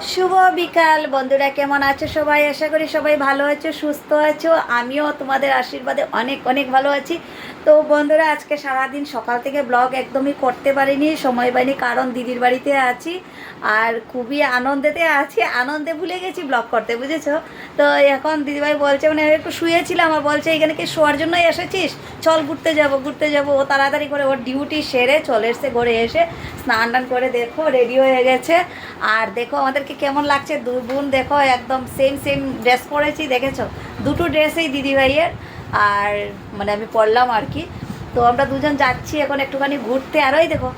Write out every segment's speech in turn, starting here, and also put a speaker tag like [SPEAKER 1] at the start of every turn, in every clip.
[SPEAKER 1] শুভ বিকাল। বন্ধুরা, কেমন আছো সবাই? আশা করি সবাই ভালো আছো, সুস্থ আছো। আমিও তোমাদের আশীর্বাদে অনেক অনেক ভালো আছি। তো বন্ধুরা, আজকে সারাদিন সকাল থেকে ব্লগ একদমই করতে পারিনি, সময় পাইনি, কারণ দিদির বাড়িতে আছি আর খুবই আনন্দেতে আছি। আনন্দে ভুলে গেছি ব্লগ করতে, বুঝেছ? তো এখন দিদিভাই বলছে মানে একটু শুয়েছিলাম আর বলছে, এখানে কি শোয়ার জন্যই এসেছিস? চল ঘুরতে যাব ঘুরতে যাব। ও তাড়াতাড়ি করে ওর ডিউটি সেরে চলে এসছে ঘরে এসে স্নান টান করে দেখো রেডি হয়ে গেছে। আর দেখো আমাদেরকে কেমন লাগছে, দু বোন দেখো একদম সেম সেম ড্রেস পরেছি, দেখেছ? দুটো ড্রেসেই দিদিভাইয়ের। আর মানে আমি পড়লাম আর কি। তো আমরা দুজন যাচ্ছি এখন একটুখানি ঘুরতে। আর ওই দেখো,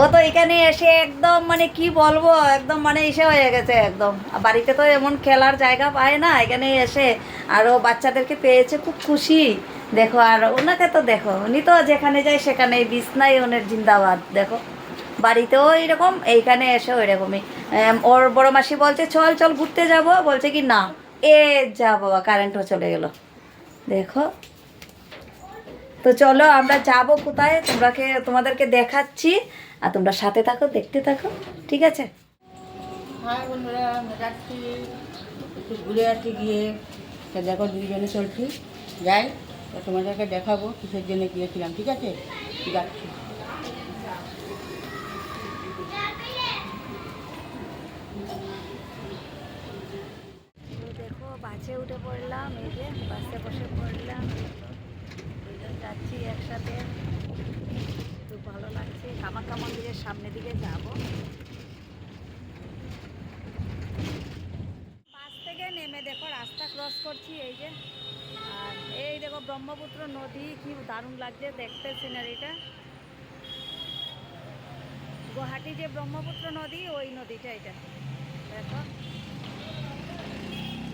[SPEAKER 1] ও তো এখানে এসে একদম মানে কি বলব, একদম মানে এসে হয়ে গেছে একদম। বাড়িতে তো এমন খেলার জায়গা পায় না, এখানে এসে। আরও বাচ্চাদেরকে পেয়েছে, খুব খুশি। দেখো, আর ওনাকে তো দেখো, উনি তো যেখানে যায় সেখানে বিছনাই ওনের জিন্দাবাদ, দেখো। বাড়িতেও এইরকম, এইখানে এসে ওই রকমই ওর বড় মাসি বলছে, চল চল, ঘুরতে যাব। বলছে কি, না, এ যা বাবা কারেন্টও চলে গেল। দেখো। তো চলো আমরা যাব কোথায়? তোমাকে, তোমাদেরকে দেখাচ্ছি। আর তোমরা সাথে থাকো, দেখতে থাকো। ঠিক আছে?
[SPEAKER 2] হাই বন্ধুরা যাচ্ছি। একটু ঘুরে আসছি গিয়ে। দেখো, দুজনে চলছি যাই তোমাদেরকে দেখাবো কিসের জন্য গিয়েছিলাম, ঠিক আছে? যাচ্ছি
[SPEAKER 1] তো দেখো বাসে উঠে পড়লাম এই যে বাসে বসে পড়লাম দুজন যাচ্ছি একসাথে খুব ভালো লাগছে কামাখ্যা মন্দিরের সামনের দিকে যাব। বাস থেকে নেমে দেখো, রাস্তা ক্রস করছি, এই যে। আর এই দেখো ব্রহ্মপুত্র নদী, কি দারুণ লাগছে দেখতে সিনারিটা গুয়াহাটি যে ব্রহ্মপুত্র নদী, ওই নদীটা এটা। দেখো।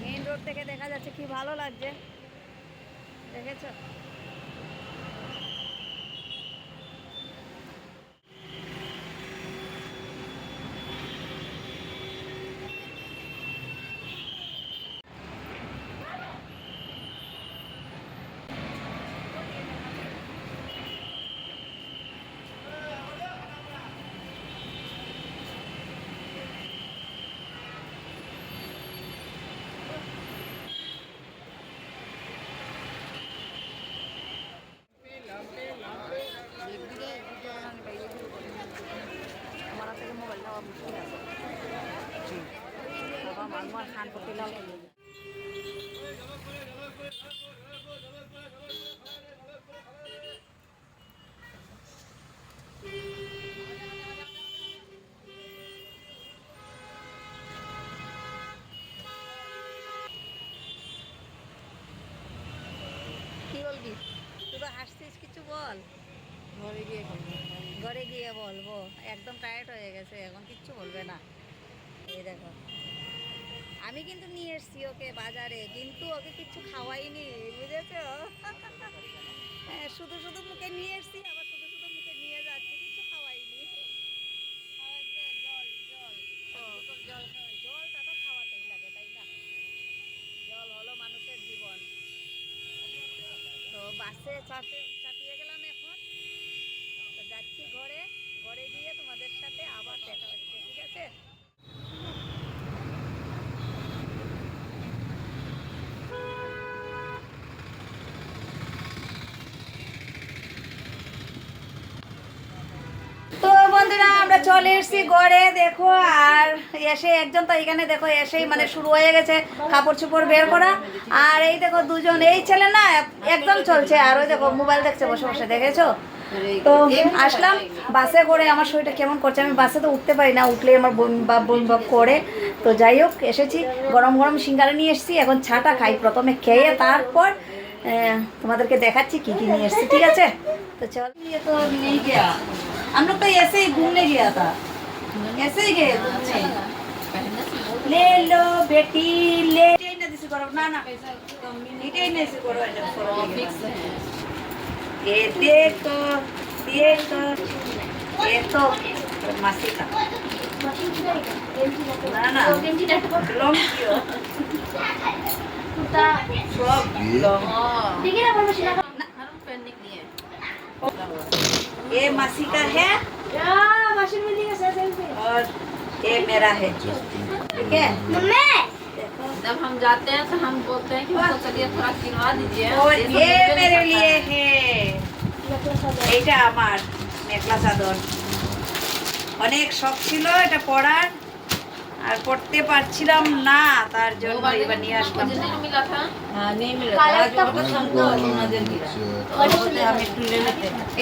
[SPEAKER 1] মেইন রোড থেকে দেখা যাচ্ছে, কি ভালো লাগছে। দেখেছ আমার থেকে করতে কি বলবি? তুই তো হাসছিস কিছু বল।
[SPEAKER 2] ঘরে গিয়ে
[SPEAKER 1] ঘরে গিয়ে বলব। একদম টায়ার্ড হয়ে গেছে এখন কিচ্ছু বলবে না। এই দেখো। আমি কিন্তু নিয়ে এসছি ওকে বাজারে কিন্তু ওকে কিচ্ছু খাওয়াইনি বুঝেছ? হ্যাঁ, শুধু শুধু মুখে নিয়ে এসছি আবার শুধু শুধু মুখে নিয়ে যাচ্ছি কিছু খাওয়াইনি। জল জল। জল জলটা তো খাওয়াতেই লাগে তাই না? জল হলো মানুষের জীবন। তো বাসে চাপে চাপিয়ে গেলাম এখন তো যাচ্ছি ঘরে। ঘরে গিয়ে তোমাদের সাথে আবার দেখা হচ্ছে, ঠিক আছে? আমরা চলে এসেছি ঘরে, দেখো, আর এসে একজন তো এখানে, দেখো, এসেই মানে শুরু হয়ে গেছে কাপড় চোপড় বের করা। আর এই দেখো দুজন, এই ছেলে না, একদম চলছে, আর ওই দেখো মোবাইল দেখছে, বসে বসে, দেখেছ? তো আসলাম বাসে করে আমার শরীরটা কেমন করছে আমি বাসে তো উঠতে পারি না উঠলে আমার বম বাপ বম বাপ করে তো যাই হোক এসেছি গরম গরম সিঙ্গারা নিয়ে এসেছি এখন ছাটা খাই প্রথমে খেয়ে তারপর আহ, তোমাদেরকে দেখাচ্ছি কি কি নিয়ে এসেছি ঠিক আছে তো চল ये तो नहीं गया हम लोग तो ऐसे ही घूमने गया था ऐसे ही गए घूमने ले लो बेटी ले এটাই না দিছি করো না না ये देखो देखो ये तो मासी का ना ना लॉन्ग कियो कुत्ता सब लॉन्ग
[SPEAKER 3] ठीक है। ना पर मशीन ना
[SPEAKER 4] हम पेनिक नहीं है
[SPEAKER 1] ये मासी का है। या मशीन मिली है? सर और ये मेरा है ठीक है
[SPEAKER 3] मम्मी!
[SPEAKER 4] जब हम जाते हैं तो हम बोलते हैं कि हमको चलिए थोड़ा किनवा दीजिए
[SPEAKER 1] और
[SPEAKER 4] सब
[SPEAKER 1] ये
[SPEAKER 4] मुझे
[SPEAKER 1] मेरे
[SPEAKER 4] नहीं
[SPEAKER 1] लिए
[SPEAKER 4] पता
[SPEAKER 1] है এইটা আমার মেখলা চাদর অনেক শখ ছিল এটা পরার আর পড়তে পারছিলাম না তার জন্য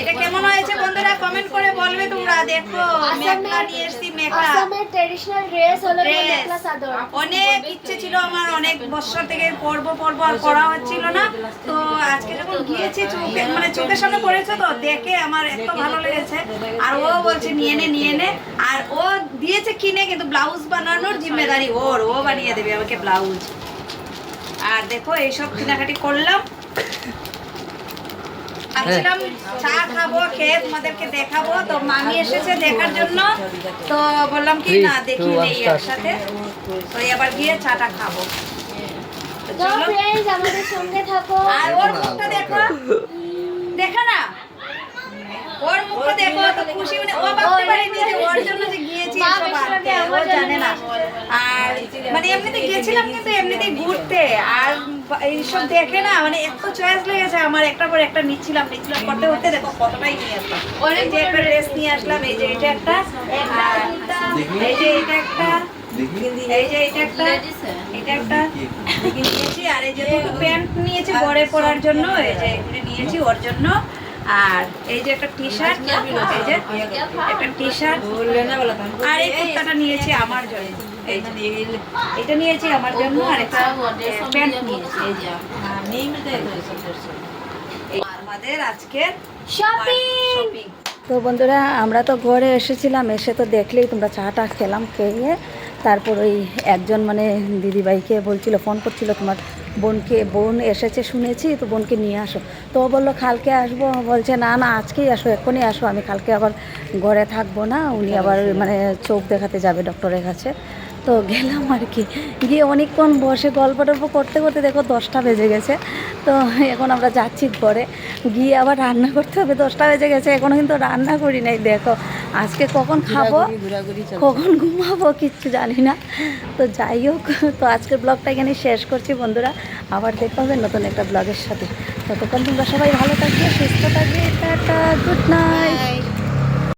[SPEAKER 1] এটা কেমন হয়েছে বন্ধুরা? কমেন্ট করে বলবে তোমরা। দেখো মেঘলা নিয়ে এসছি
[SPEAKER 3] মেঘলা।
[SPEAKER 1] অনেক ইচ্ছে ছিল আমার অনেক বছর থেকে পরব পরব আর করা হচ্ছিল না। তো আজকে যখন গিয়েছি চোখে মানে চোখের সামনে পড়েছে তো দেখে আমার এত ভালো লেগেছে। আর ও বলছে নিয়ে নে নিয়ে নে। আর ও দিয়েছে কিনে কিন্তু ব্লাউজ বানা বানানোর জিম্মেদারি ওর ও বানিয়ে দেবে আমাকে ব্লাউজ আর দেখো এইসব কেনাকাটি করলাম। ভাবছিলাম চা খাব খেয়ে তোমাদেরকে দেখাবো। তো মামি এসেছে দেখার জন্য। তো বললাম কি না দেখি নেই একসাথে। তো এবার গিয়ে চাটা খাব।
[SPEAKER 3] আমাদের সঙ্গে থাকো।
[SPEAKER 1] আর ওর মুখটা দেখো। দেখা না? ওর মুখ দেখো তো খুশি মানে ও ভাবতে যে ওর জন্য যে গিয়েছি ও জানে না। আর মানে এমনিতে গেছিলাম কিন্তু ঘুরতে। আর এইসব দেখে না মানে এত চয়েস লেগেছে আমার। একটা পর একটা নিচ্ছিলাম নিচ্ছিলাম করতে করতে দেখো কতটাই নিয়ে আসলাম। অনেক যে একটা ড্রেস নিয়ে আসলাম এই যে এটা একটা এই যে এটা একটা এই যে এটা একটা এটা একটা নিয়েছি। আর এই যে প্যান্ট নিয়েছি ঘরে পরার জন্য এই যে নিয়েছি ওর জন্য। আর এই যে একটা টি শার্ট টি শার্ট আর এই কুর্তাটা নিয়েছি আমার জন্য। এটা নিয়েছি আমার জন্য আর একটা প্যান্ট নিয়েছি। হ্যাঁ, আমাদের
[SPEAKER 3] শপিং
[SPEAKER 1] তো বন্ধুরা আমরা তো ঘরে এসেছিলাম এসে তো দেখলেই তোমরা চাটা খেলাম খেয়ে তারপর ওই একজন মানে দিদিভাইকে বলছিল ফোন করছিল তোমার বোনকে বোন এসেছে শুনেছি তো বোনকে নিয়ে আসো। তো ও বলল কালকে আসব। বলছে না না আজকেই আসো এক্ষুনি আসো। আমি কালকে আবার ঘরে থাকব না। উনি আবার মানে চোখ দেখাতে যাবে ডক্টরের কাছে। তো গেলাম আর কি। গিয়ে অনেকক্ষণ বসে গল্প টল্প করতে করতে দেখো দশটা বেজে গেছে। তো এখন আমরা যাচ্ছি ঘরে। গিয়ে আবার রান্না করতে হবে। দশটা বেজে গেছে। এখনও কিন্তু রান্না করি নাই দেখো। আজকে কখন খাব কখন ঘুমাবো কিচ্ছু জানি না। তো যাই হোক তো আজকের ব্লগটা এখানে শেষ করছি বন্ধুরা। আবার দেখা হবে নতুন একটা ব্লগের সাথে। ততক্ষণ তোমরা সবাই ভালো থাকবে সুস্থ থাকবে টাটা গুড নাইট।